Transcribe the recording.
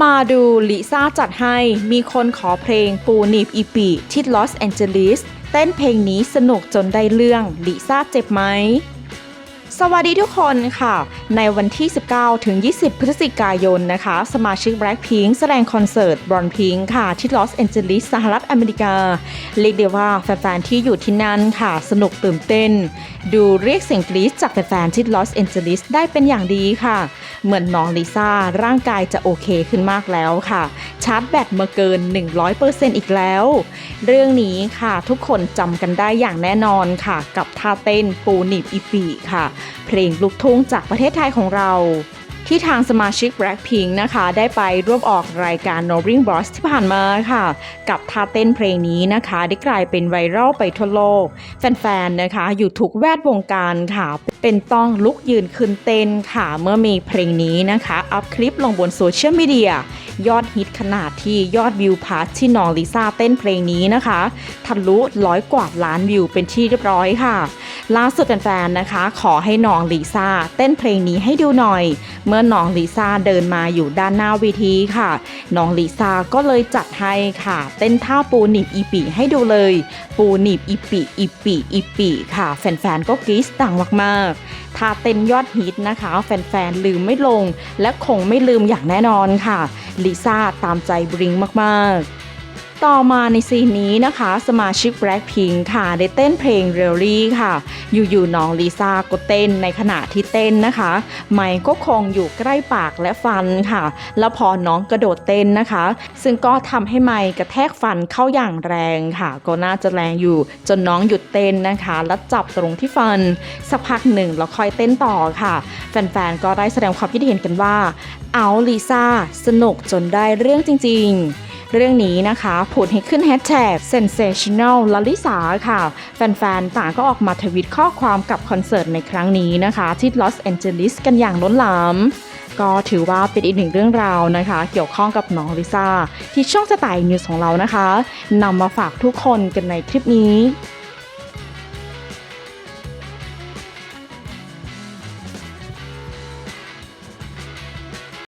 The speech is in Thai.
มาดูลิซ่าจัดให้มีคนขอเพลงปูนีบอีปีที่ลอสแอนเจลิสเต้นเพลงนี้สนุกจนได้เรื่องลิซ่าเจ็บไหม สวัสดีทุกคนค่ะ ในวันที่ 19 ถึง 20 พฤศจิกายนนะคะ สมาชิก Blackpink แสดงคอนเสิร์ตบรอนพิงค่ะ ที่ลอสแอนเจลิสสหรัฐอเมริกา เรียกได้ว่าแฟน ๆ ที่อยู่ที่นั่นค่ะ สนุกตื่นเต้น ดูเรียกเสียงกรี๊ดจากแฟน ๆ ที่ลอสแอนเจลิสได้เป็นอย่างดีค่ะ เหมือนน้องลิซ่าร่างกายจะโอเคขึ้นมากแล้วค่ะ ชาร์จแบตมาเกิน 100%อีกแล้ว เรื่องนี้ค่ะทุกคนจำกันได้อย่างแน่นอนค่ะ กับท่าเต้นปูนิบอีปีค่ะ เพลงลูกทุ่งจากประเทศไทยของเรา ที่ทางสมาชิก Blackpink นะคะ ได้ไปร่วมออกรายการ n o r i n g Boss ที่ผ่านมาค่ะ กับท่าเต้นเพลงนี้นะคะ ได้กลายเป็นไวรัลไปทั่วโลก แฟนๆ นะคะ อยู่ทุกแวดวงการค่ะ เป็นต้องลุกยืนขึ้นเต้นค่ะ เมื่อมีเพลงนี้นะคะ อัพคลิปลงบนโซเชียลมีเดียยอดฮิตขนาดที่ยอดวิวพาร์ทที่น้องลิซ่าเต้นเพลงนี้นะคะทะลุร้อยกว่าล้านวิวเป็นที่เรียบร้อยค่ะ ล่าสุดแฟนๆนะคะ ขอให้น้องลิซ่าเต้นเพลงนี้ให้ดูหน่อย เมื่อน้องลิซ่าเดินมาอยู่ด้านหน้าเวทีค่ะ น้องลิซ่าก็เลยจัดให้ค่ะ เต้นท่าปูหนีบอีปีให้ดูเลย ปูหนีบอีปีอีปีอีปีค่ะ แฟนๆ ก็กรี๊ดดังมากๆท่าเต้นยอดฮิตนะคะ แฟนๆ ลืมไม่ลง และคงไม่ลืมอย่างแน่นอนค่ะลิซ่าตามใจบริงมากๆ ต่อมาในซีนนี้นะคะ สมาชิก Blackpink ค่ะ ได้เต้นเพลง r e a l l y ค่ะ อยู่ๆน้องลิซ่าก็เต้นในขณะที่เต้นนะคะ ไมค์ก็คงอยู่ใกล้ปากและฟันค่ะ แล้วพอน้องกระโดดเต้นนะคะ ซึ่งก็ทำให้ไมค์กระแทกฟันเข้าอย่างแรงค่ะ ก็น่าจะแรงอยู่จนน้องหยุดเต้นนะคะ แล้วจับตรงที่ฟัน สักพักหนึ่งแล้วค่อยเต้นต่อค่ะ แฟนๆก็ได้แสดงความคิดเห็นกันว่า เอาลิซ่าสนุกจนได้เรื่องจริง ๆ เรื่องนี้นะคะผุดให้ขึ้นแฮชแท็ก sensational ลลิสาค่ะ แฟนๆ ต่างก็ออกมาทวิตข้อความกับคอนเสิร์ตในครั้งนี้นะคะ ที่ลอสแอนเจลิสกันอย่างล้นหลามก็ถือว่าเป็นอีกหนึ่งเรื่องราวนะคะ เกี่ยวข้องกับน้องลิซ่าที่ช่องสไตล์นิวส์ของเรานะคะนำมาฝากทุกคนกันในคลิปนี้